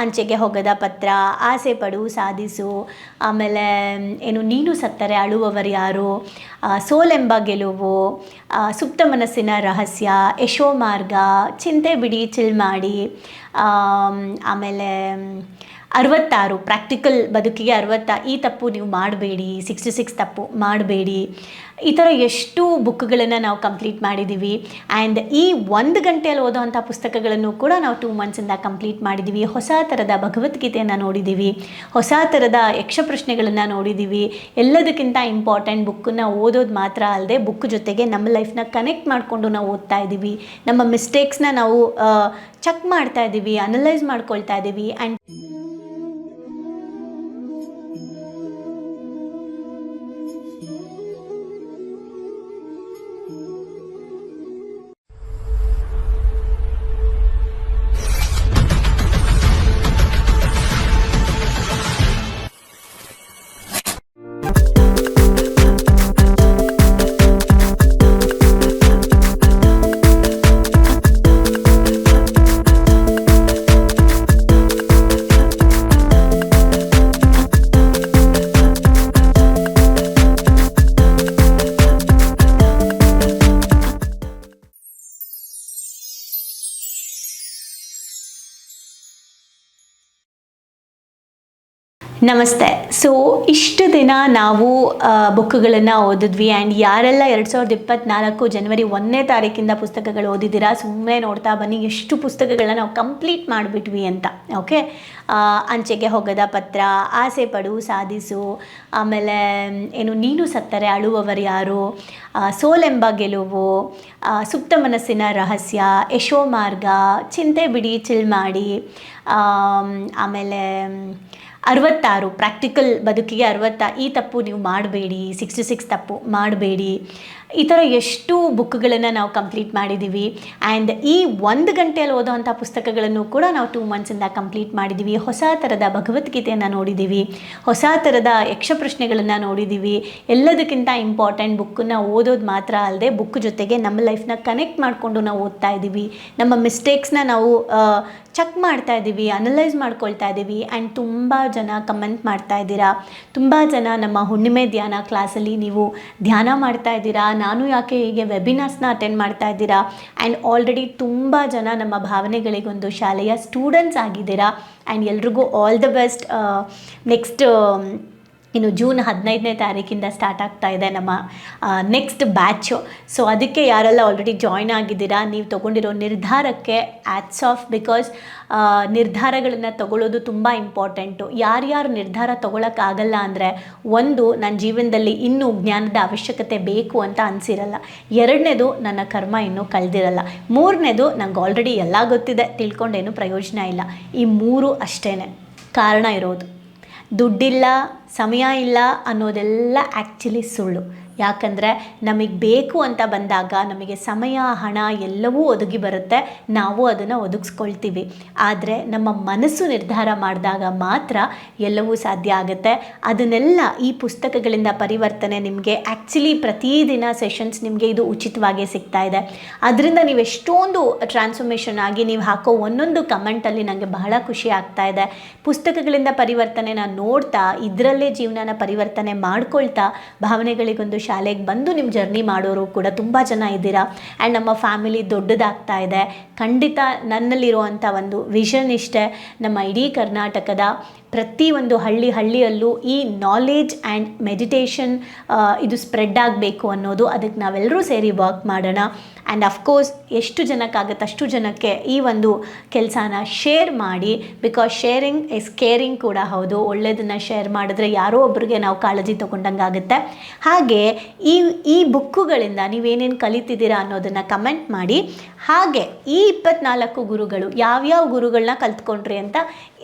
ಅಂಚೆಗೆ ಹೋಗದ ಪತ್ರ, ಆಸೆ ಪಡು, ಸಾಧಿಸು, ಆಮೇಲೆ ಏನು, ನೀನು ಸತ್ತರೆ, ಅಳುವವರು ಯಾರು ಸೋಲೆಂಬ ಗೆಲುವು ಸುಪ್ತ ಮನಸ್ಸಿನ ರಹಸ್ಯ, ಯಶೋ ಮಾರ್ಗ, ಚಿಂತೆ ಬಿಡಿ, ಚಿಲ್ ಮಾಡಿ ಆಮೇಲೆ ಅರವತ್ತಾರು ಪ್ರಾಕ್ಟಿಕಲ್ ಬದುಕಿಗೆ ಅರವತ್ತ, ಈ ತಪ್ಪು ನೀವು ಮಾಡಬೇಡಿ ಸಿಕ್ಸ್ಟಿ ಸಿಕ್ಸ್ ತಪ್ಪು ಮಾಡಬೇಡಿ. ಈ ಥರ ಎಷ್ಟು ಬುಕ್ಗಳನ್ನು ನಾವು ಕಂಪ್ಲೀಟ್ ಮಾಡಿದ್ದೀವಿ ಆ್ಯಂಡ್ ಈ ಒಂದು ಗಂಟೆಯಲ್ಲಿ ಓದೋವಂಥ ಪುಸ್ತಕಗಳನ್ನು ಕೂಡ ನಾವು ಟೂ ಮಂತ್ಸಿಂದ ಕಂಪ್ಲೀಟ್ ಮಾಡಿದ್ದೀವಿ ಹೊಸ ಥರದ ಭಗವದ್ಗೀತೆಯನ್ನು ನೋಡಿದ್ದೀವಿ ಹೊಸ ಥರದ ಯಕ್ಷಪ್ರಶ್ನೆಗಳನ್ನು ನೋಡಿದ್ದೀವಿ ಎಲ್ಲದಕ್ಕಿಂತ ಇಂಪಾರ್ಟೆಂಟ್ ಬುಕ್ಕನ್ನು ಓದೋದು ಮಾತ್ರ ಅಲ್ಲದೆ ಬುಕ್ ಜೊತೆಗೆ ನಮ್ಮ ಲೈಫ್ನ ಕನೆಕ್ಟ್ ಮಾಡಿಕೊಂಡು ನಾವು ಓದ್ತಾ ಇದ್ದೀವಿ ನಮ್ಮ ಮಿಸ್ಟೇಕ್ಸ್ನ ನಾವು ಚೆಕ್ ಮಾಡ್ತಾ ಇದ್ದೀವಿ ಅನಲೈಸ್ ಮಾಡ್ಕೊಳ್ತಾ ಇದ್ದೀವಿ ಆ್ಯಂಡ್ ನಮಸ್ತೆ. ಸೊ ಇಷ್ಟು ದಿನ ನಾವು ಬುಕ್ಗಳನ್ನು ಓದಿದ್ವಿ. ಆ್ಯಂಡ್ ಯಾರೆಲ್ಲ ಎರಡು ಸಾವಿರದ ಇಪ್ಪತ್ತ್ನಾಲ್ಕು ಜನವರಿ ಒಂದನೇ ತಾರೀಕಿಂದ ಪುಸ್ತಕಗಳು ಓದಿದ್ದೀರಾ ಸುಮ್ಮನೆ ನೋಡ್ತಾ ಬನ್ನಿ. ಎಷ್ಟು ಪುಸ್ತಕಗಳನ್ನ ನಾವು ಕಂಪ್ಲೀಟ್ ಮಾಡಿಬಿಟ್ವಿ ಅಂತ. ಓಕೆ ಅಂಚೆಗೆ ಹೋಗದ ಪತ್ರ, ಆಸೆ ಪಡು, ಸಾಧಿಸು. ಆಮೇಲೆ, ಏನು, ನೀನು ಸತ್ತರೆ, ಅಳುವವರು ಯಾರು? ಸೋಲೆಂಬ ಗೆಲುವು. ಸುಪ್ತ ಮನಸ್ಸಿನ ರಹಸ್ಯ, ಯಶೋ ಮಾರ್ಗ, ಚಿಂತೆ ಬಿಡಿ, ಚಿಲ್ ಮಾಡಿ. ಆಮೇಲೆ ಅರವತ್ತಾರು ಪ್ರಾಕ್ಟಿಕಲ್ ಬದುಕಿಗೆ ಅರವತ್ತ ಈ ತಪ್ಪು ನೀವು ಮಾಡಬೇಡಿ ಸಿಕ್ಸ್ಟಿ ಸಿಕ್ಸ್ ತಪ್ಪು ಮಾಡಬೇಡಿ. ಈ ಥರ ಎಷ್ಟು ಬುಕ್ಗಳನ್ನು ನಾವು ಕಂಪ್ಲೀಟ್ ಮಾಡಿದ್ದೀವಿ ಆ್ಯಂಡ್ ಈ ಒಂದು ಗಂಟೆಯಲ್ಲಿ ಓದೋವಂಥ ಪುಸ್ತಕಗಳನ್ನು ಕೂಡ ನಾವು ಟೂ ಮಂತ್ಸಿಂದ ಕಂಪ್ಲೀಟ್ ಮಾಡಿದ್ದೀವಿ ಹೊಸ ಥರದ ಭಗವದ್ಗೀತೆಯನ್ನು ನೋಡಿದ್ದೀವಿ ಹೊಸ ಥರದ ಯಕ್ಷಪ್ರಶ್ನೆಗಳನ್ನು ನೋಡಿದ್ದೀವಿ ಎಲ್ಲದಕ್ಕಿಂತ ಇಂಪಾರ್ಟೆಂಟ್ ಬುಕ್ಕನ್ನು ಓದೋದು ಮಾತ್ರ ಅಲ್ಲದೆ ಬುಕ್ ಜೊತೆಗೆ ನಮ್ಮ ಲೈಫ್ನ ಕನೆಕ್ಟ್ ಮಾಡಿಕೊಂಡು ನಾವು ಓದ್ತಾ ಇದ್ದೀವಿ ನಮ್ಮ ಮಿಸ್ಟೇಕ್ಸ್ನ ನಾವು ಚೆಕ್ ಮಾಡ್ತಾ ಇದ್ದೀವಿ ಅನಲೈಸ್ ಮಾಡ್ಕೊಳ್ತಾ ಇದ್ದೀವಿ ಆ್ಯಂಡ್ ತುಂಬ ಜನ ಕಮೆಂಟ್ ಮಾಡ್ತಾ ಇದ್ದೀರಾ. ತುಂಬ ಜನ ನಮ್ಮ ಹುಣ್ಣಿಮೆ ಧ್ಯಾನ ಕ್ಲಾಸಲ್ಲಿ ನೀವು ಧ್ಯಾನ ಮಾಡ್ತಾ ಇದ್ದೀರಾ. ನಾನು ಯಾಕೆ ಹೀಗೆ ವೆಬಿನಾರ್ಸ್ನ ಅಟೆಂಡ್ ಮಾಡ್ತಾ ಇದ್ದೀರಾ? ಆ್ಯಂಡ್ ಆಲ್ರೆಡಿ ತುಂಬ ಜನ ನಮ್ಮ ಭಾವನೆಗಳಿಗೊಂದು ಶಾಲೆಯ ಸ್ಟೂಡೆಂಟ್ಸ್ ಆಗಿದ್ದೀರಾ? ಆ್ಯಂಡ್ ಎಲ್ರಿಗೂ ಆಲ್ ದ ಬೆಸ್ಟ್ ನೆಕ್ಸ್ಟ್ ಇನ್ನು ಜೂನ್ ಹದಿನೈದನೇ ತಾರೀಕಿಂದ ಸ್ಟಾರ್ಟ್ ಆಗ್ತಾ ಇದೆ ನಮ್ಮ ನೆಕ್ಸ್ಟ್ ಬ್ಯಾಚು ಸೊ ಅದಕ್ಕೆ ಯಾರೆಲ್ಲ ಆಲ್ರೆಡಿ ಜಾಯ್ನ್ ಆಗಿದ್ದೀರಾ, ನೀವು ತೊಗೊಂಡಿರೋ ನಿರ್ಧಾರಕ್ಕೆ ಆ್ಯಟ್ಸ್ ಆಫ್ ಬಿಕಾಸ್ ನಿರ್ಧಾರಗಳನ್ನು ತಗೊಳ್ಳೋದು ತುಂಬ ಇಂಪಾರ್ಟೆಂಟು ಯಾರ್ಯಾರು ನಿರ್ಧಾರ ತೊಗೊಳಕ್ಕಾಗಲ್ಲ ಅಂದರೆ ಒಂದು ನನ್ನ ಜೀವನದಲ್ಲಿ ಇನ್ನೂ ಜ್ಞಾನದ ಅವಶ್ಯಕತೆ ಬೇಕು ಅಂತ ಅನಿಸಿರಲ್ಲ. ಎರಡನೇದು, ನನ್ನ ಕರ್ಮ ಇನ್ನೂ ಕಳೆದಿರಲ್ಲ. ಮೂರನೇದು, ನಂಗೆ ಆಲ್ರೆಡಿ ಎಲ್ಲ ಗೊತ್ತಿದೆ, ತಿಳ್ಕೊಂಡೇನು ಪ್ರಯೋಜನ ಇಲ್ಲ. ಈ ಮೂರು ಅಷ್ಟೇ ಕಾರಣ ಇರೋದು. ದುಡ್ಡಿಲ್ಲ ಸಮಯ ಇಲ್ಲ ಅನ್ನೋದೆಲ್ಲ ಆ್ಯಕ್ಚುಲಿ ಸುಳ್ಳು. ಯಾಕಂದರೆ ನಮಗೆ ಬೇಕು ಅಂತ ಬಂದಾಗ ನಮಗೆ ಸಮಯ, ಹಣ ಎಲ್ಲವೂ ಒದಗಿ ಬರುತ್ತೆ. ನಾವು ಅದನ್ನು ಒದಗಿಸ್ಕೊಳ್ತೀವಿ. ಆದರೆ ನಮ್ಮ ಮನಸ್ಸು ನಿರ್ಧಾರ ಮಾಡಿದಾಗ ಮಾತ್ರ ಎಲ್ಲವೂ ಸಾಧ್ಯ ಆಗುತ್ತೆ. ಅದನ್ನೆಲ್ಲ ಈ ಪುಸ್ತಕಗಳಿಂದ ಪರಿವರ್ತನೆ ನಿಮಗೆ ಆ್ಯಕ್ಚುಲಿ ಪ್ರತಿದಿನ ಸೆಷನ್ಸ್ ನಿಮಗೆ ಇದು ಉಚಿತವಾಗಿ ಸಿಗ್ತಾ ಇದೆ. ಅದರಿಂದ ನೀವು ಎಷ್ಟೊಂದು ಟ್ರಾನ್ಸ್ಫರ್ಮೇಷನ್ ಆಗಿ ನೀವು ಹಾಕೋ ಒಂದೊಂದು ಕಮೆಂಟಲ್ಲಿ ನನಗೆ ಬಹಳ ಖುಷಿ ಆಗ್ತಾ ಇದೆ. ಪುಸ್ತಕಗಳಿಂದ ಪರಿವರ್ತನೆ ನಾನು ನೋಡ್ತಾ ಇದರಲ್ಲೇ ಜೀವನನ ಪರಿವರ್ತನೆ ಮಾಡ್ಕೊಳ್ತಾ ಭಾವನೆಗಳಿಗೊಂದು ಶಾಲೆಗೆ ಬಂದು ನಿಮ್ಮ ಜರ್ನಿ ಮಾಡೋರು ಕೂಡ ತುಂಬ ಜನ ಇದ್ದೀರಾ? ಆ್ಯಂಡ್ ನಮ್ಮ ಫ್ಯಾಮಿಲಿ ದೊಡ್ಡದಾಗ್ತಾ ಇದೆ. ಖಂಡಿತ ನನ್ನಲ್ಲಿರುವಂಥ ಒಂದು ವಿಷನ್ ಇಷ್ಟೇ. ನಮ್ಮ ಇಡೀ ಕರ್ನಾಟಕದ ಪ್ರತಿ ಒಂದು ಹಳ್ಳಿ ಹಳ್ಳಿಯಲ್ಲೂ ಈ ನಾಲೆಜ್ ಆ್ಯಂಡ್ ಮೆಡಿಟೇಷನ್ ಇದು ಸ್ಪ್ರೆಡ್ ಆಗಬೇಕು ಅನ್ನೋದು ಅದಕ್ಕೆ ನಾವೆಲ್ಲರೂ ಸೇರಿ ವರ್ಕ್ ಮಾಡೋಣ. ಆ್ಯಂಡ್ ಅಫ್ಕೋರ್ಸ್ ಎಷ್ಟು ಜನಕ್ಕಾಗುತ್ತೆ ಅಷ್ಟು ಜನಕ್ಕೆ ಈ ಒಂದು ಕೆಲಸನ ಶೇರ್ ಮಾಡಿ. ಬಿಕಾಸ್ ಶೇರಿಂಗ್ ಇಸ್ ಕೇರಿಂಗ್ ಕೂಡ ಹೌದು. ಒಳ್ಳೆಯದನ್ನು ಶೇರ್ ಮಾಡಿದ್ರೆ ಯಾರೋ ಒಬ್ಬರಿಗೆ ನಾವು ಕಾಳಜಿ ತೊಗೊಂಡಂಗೆ ಆಗುತ್ತೆ. ಹಾಗೆ ಈ ಈ ಬುಕ್ಕುಗಳಿಂದ ನೀವೇನೇನು ಕಲಿತಿದ್ದೀರಾ ಅನ್ನೋದನ್ನು ಕಮೆಂಟ್ ಮಾಡಿ. ಹಾಗೆ ಈ ಇಪ್ಪತ್ನಾಲ್ಕು ಗುರುಗಳು ಯಾವ್ಯಾವ ಗುರುಗಳನ್ನ ಕಲ್ತ್ಕೊಂಡ್ರಿ ಅಂತ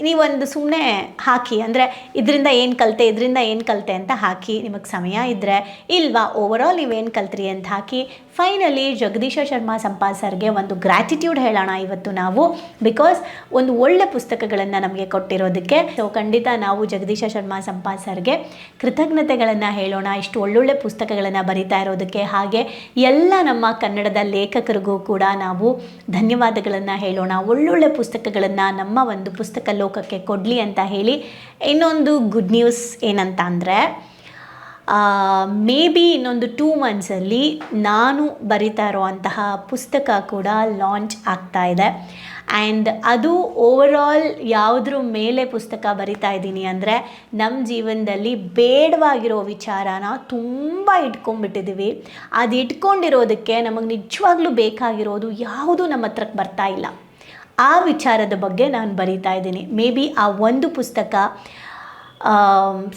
ನೀವೊಂದು ಸುಮ್ಮನೆ ಹಾಕಿ, ಅಂದರೆ ಇದರಿಂದ ಏನು ಕಲಿತೆ, ಇದರಿಂದ ಏನು ಕಲಿತೆ ಅಂತ ಹಾಕಿ, ನಿಮಗೆ ಸಮಯ ಇದ್ದರೆ ಇಲ್ವಾ ಓವರಾಲ್ ನೀವೇನು ಕಲ್ತ್ರಿ ಅಂತ ಹಾಕಿ ಫೈನಲಿ ಜಗದೀಶ ಶರ್ಮಾ ಸಂಪಾದ್ ಸರ್ಗೆ ಒಂದು ಗ್ರ್ಯಾಟಿಟ್ಯೂಡ್ ಹೇಳೋಣ ಇವತ್ತು ನಾವು. ಬಿಕಾಸ್ ಒಂದು ಒಳ್ಳೆ ಪುಸ್ತಕಗಳನ್ನು ನಮಗೆ ಕೊಟ್ಟಿರೋದಕ್ಕೆ. ಸೊ ಖಂಡಿತ ನಾವು ಜಗದೀಶ ಶರ್ಮಾ ಸಂಪಾದ್ ಸರ್ಗೆ ಕೃತಜ್ಞತೆಗಳನ್ನು ಹೇಳೋಣ. ಇಷ್ಟು ಒಳ್ಳೊಳ್ಳೆ ಪುಸ್ತಕಗಳನ್ನು ಬರಿತಾ ಇರೋದಕ್ಕೆ. ಹಾಗೆ ಎಲ್ಲ ನಮ್ಮ ಕನ್ನಡದ ಲೇಖಕರಿಗೂ ಕೂಡ ನಾವು ಧನ್ಯವಾದಗಳನ್ನು ಹೇಳೋಣ. ಒಳ್ಳೊಳ್ಳೆ ಪುಸ್ತಕಗಳನ್ನು ನಮ್ಮ ಒಂದು ಪುಸ್ತಕ ಲೋಕಕ್ಕೆ ಕೊಡಲಿ ಅಂತ ಹೇಳಿ ಇನ್ನೊಂದು ಗುಡ್ ನ್ಯೂಸ್ ಏನಂತ ಅಂದರೆ ಮೇ ಬಿ ಇನ್ನೊಂದು ಟೂ ಮಂತ್ಸಲ್ಲಿ ನಾನು ಬರಿತಾ ಇರುವಂತಹ ಪುಸ್ತಕ ಕೂಡ ಲಾಂಚ್ ಆಗ್ತಾ ಇದೆ. ಆ್ಯಂಡ್ ಅದು ಓವರಾಲ್ ಯಾವುದ್ರ ಮೇಲೆ ಪುಸ್ತಕ ಬರಿತಾ ಇದ್ದೀನಿ ಅಂದರೆ ನಮ್ಮ ಜೀವನದಲ್ಲಿ ಬೇಡವಾಗಿರೋ ವಿಚಾರನ ತುಂಬ ಇಟ್ಕೊಂಡ್ಬಿಟ್ಟಿದ್ದೀವಿ ಅದು ಇಟ್ಕೊಂಡಿರೋದಕ್ಕೆ ನಮಗೆ ನಿಜವಾಗ್ಲೂ ಬೇಕಾಗಿರೋದು ಯಾವುದು ನಮ್ಮ ಹತ್ರಕ್ಕೆ ಬರ್ತಾ ಇಲ್ಲ. ಆ ವಿಚಾರದ ಬಗ್ಗೆ ನಾನು ಬರಿತಾ ಇದ್ದೀನಿ. ಮೇ ಬಿ ಆ ಒಂದು ಪುಸ್ತಕ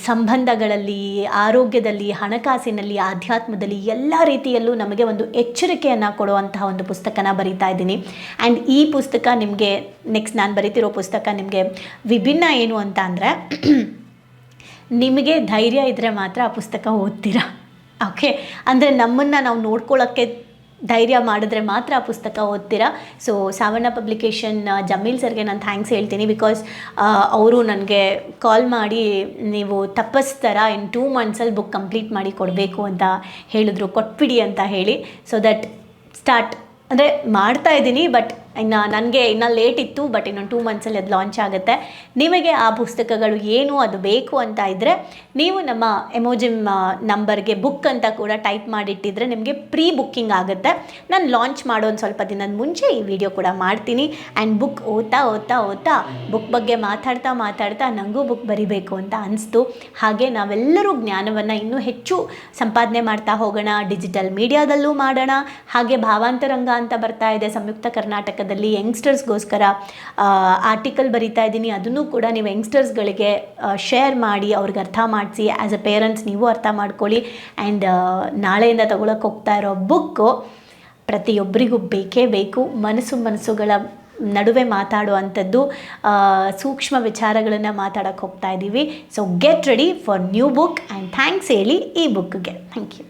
ಸಂಬಂಧಗಳಲ್ಲಿ, ಆರೋಗ್ಯದಲ್ಲಿ, ಹಣಕಾಸಿನಲ್ಲಿ, ಆಧ್ಯಾತ್ಮದಲ್ಲಿ ಎಲ್ಲ ರೀತಿಯಲ್ಲೂ ನಮಗೆ ಒಂದು ಎಚ್ಚರಿಕೆಯನ್ನು ಕೊಡುವಂತಹ ಒಂದು ಪುಸ್ತಕನ ಬರಿತಾ ಇದ್ದೀನಿ. ಆ್ಯಂಡ್ ಈ ಪುಸ್ತಕ ನಿಮಗೆ ನೆಕ್ಸ್ಟ್ ನಾನು ಬರಿತಿರೋ ಪುಸ್ತಕ ನಿಮಗೆ ವಿಭಿನ್ನ ಏನು ಅಂತ ಅಂದರೆ, ನಿಮಗೆ ಧೈರ್ಯ ಇದ್ದರೆ ಮಾತ್ರ ಆ ಪುಸ್ತಕ ಓದ್ತೀರಾ? ಓಕೆ ಅಂದರೆ ನಮ್ಮನ್ನು ನಾವು ನೋಡ್ಕೊಳ್ಳೋಕ್ಕೆ ಧೈರ್ಯ ಮಾಡಿದ್ರೆ ಮಾತ್ರ ಆ ಪುಸ್ತಕ ಓದ್ತೀರಾ? ಸೊ ಸಾವಣ್ಣ ಪಬ್ಲಿಕೇಶನ್ ಜಮೀಲ್ ಸರ್ಗೆ ನಾನು ಥ್ಯಾಂಕ್ಸ್ ಹೇಳ್ತೀನಿ ಬಿಕಾಸ್ ಅವರು ನನಗೆ ಕಾಲ್ ಮಾಡಿ ನೀವು ತಪಸ್ತರ ಇನ್ ಟೂ ಮಂತ್ಸಲ್ಲಿ ಬುಕ್ ಕಂಪ್ಲೀಟ್ ಮಾಡಿ ಕೊಡಬೇಕು ಅಂತ ಹೇಳಿದ್ರು. ಕೊಟ್ಬಿಡಿ ಅಂತ ಹೇಳಿ. ಸೊ ದಟ್ ಸ್ಟಾರ್ಟ್ ಅಂದರೆ ಮಾಡ್ತಾ ಇದ್ದೀನಿ ಬಟ್ ಇನ್ನು ನನಗೆ ಇನ್ನೂ ಲೇಟ್ ಇತ್ತು ಬಟ್ ಇನ್ನೊಂದು ಟೂ ಮಂತ್ಸಲ್ಲಿ ಅದು ಲಾಂಚ್ ಆಗುತ್ತೆ. ನಿಮಗೆ ಆ ಪುಸ್ತಕಗಳು ಏನು, ಅದು ಬೇಕು ಅಂತ ಇದ್ದರೆ ನೀವು ನಮ್ಮ ಎಮೋಜಿಮ್ ನಂಬರ್ಗೆ ಬುಕ್ ಅಂತ ಕೂಡ ಟೈಪ್ ಮಾಡಿಟ್ಟಿದ್ರೆ ನಿಮಗೆ ಪ್ರೀ ಬುಕ್ಕಿಂಗ್ ಆಗುತ್ತೆ. ನಾನು ಲಾಂಚ್ ಮಾಡೋ ಒಂದು ಸ್ವಲ್ಪ ದಿನದ ಮುಂಚೆ ಈ ವಿಡಿಯೋ ಕೂಡ ಮಾಡ್ತೀನಿ. ಆ್ಯಂಡ್ ಬುಕ್ ಓದ್ತಾ ಓದ್ತಾ ಓದ್ತಾ ಬುಕ್ ಬಗ್ಗೆ ಮಾತಾಡ್ತಾ ಮಾತಾಡ್ತಾ ನನಗೂ ಬುಕ್ ಬರಿಬೇಕು ಅಂತ ಅನಿಸ್ತು. ಹಾಗೆ ನಾವೆಲ್ಲರೂ ಜ್ಞಾನವನ್ನು ಇನ್ನೂ ಹೆಚ್ಚು ಸಂಪಾದನೆ ಮಾಡ್ತಾ ಹೋಗೋಣ ಡಿಜಿಟಲ್ ಮೀಡಿಯಾದಲ್ಲೂ ಮಾಡೋಣ. ಹಾಗೆ ಭಾವಾಂತರಂಗ ಅಂತ ಬರ್ತಾ ಇದೆ, ಸಂಯುಕ್ತ ಕರ್ನಾಟಕದಲ್ಲಿ ಯಂಗ್ಸ್ಟರ್ಸ್ಗೋಸ್ಕರ ಆರ್ಟಿಕಲ್ ಬರಿತಾ ಇದ್ದೀನಿ. ಅದನ್ನು ಕೂಡ ನೀವು ಯಂಗ್ಸ್ಟರ್ಸ್ಗಳಿಗೆ ಶೇರ್ ಮಾಡಿ, ಅವ್ರಿಗೆ ಅರ್ಥ ಮಾಡಿಸಿ ಆ್ಯಸ್ ಅ ಪೇರೆಂಟ್ಸ್ ನೀವು ಅರ್ಥ ಮಾಡ್ಕೊಳ್ಳಿ. ಆ್ಯಂಡ್ ನಾಳೆಯಿಂದ ತಗೊಳಕ್ಕೆ ಹೋಗ್ತಾ ಇರೋ ಬುಕ್ಕು ಪ್ರತಿಯೊಬ್ಬರಿಗೂ ಬೇಕೇ ಬೇಕು. ಮನಸ್ಸು ಮನಸ್ಸುಗಳ ನಡುವೆ ಮಾತಾಡುವಂಥದ್ದು ಸೂಕ್ಷ್ಮ ವಿಚಾರಗಳನ್ನು ಮಾತಾಡೋಕ್ಕೆ ಹೋಗ್ತಾ ಇದ್ದೀವಿ so get ready for new book and thanks ಹೇಳಿ ಈ ಬುಕ್ಗೆ ಥ್ಯಾಂಕ್ ಯು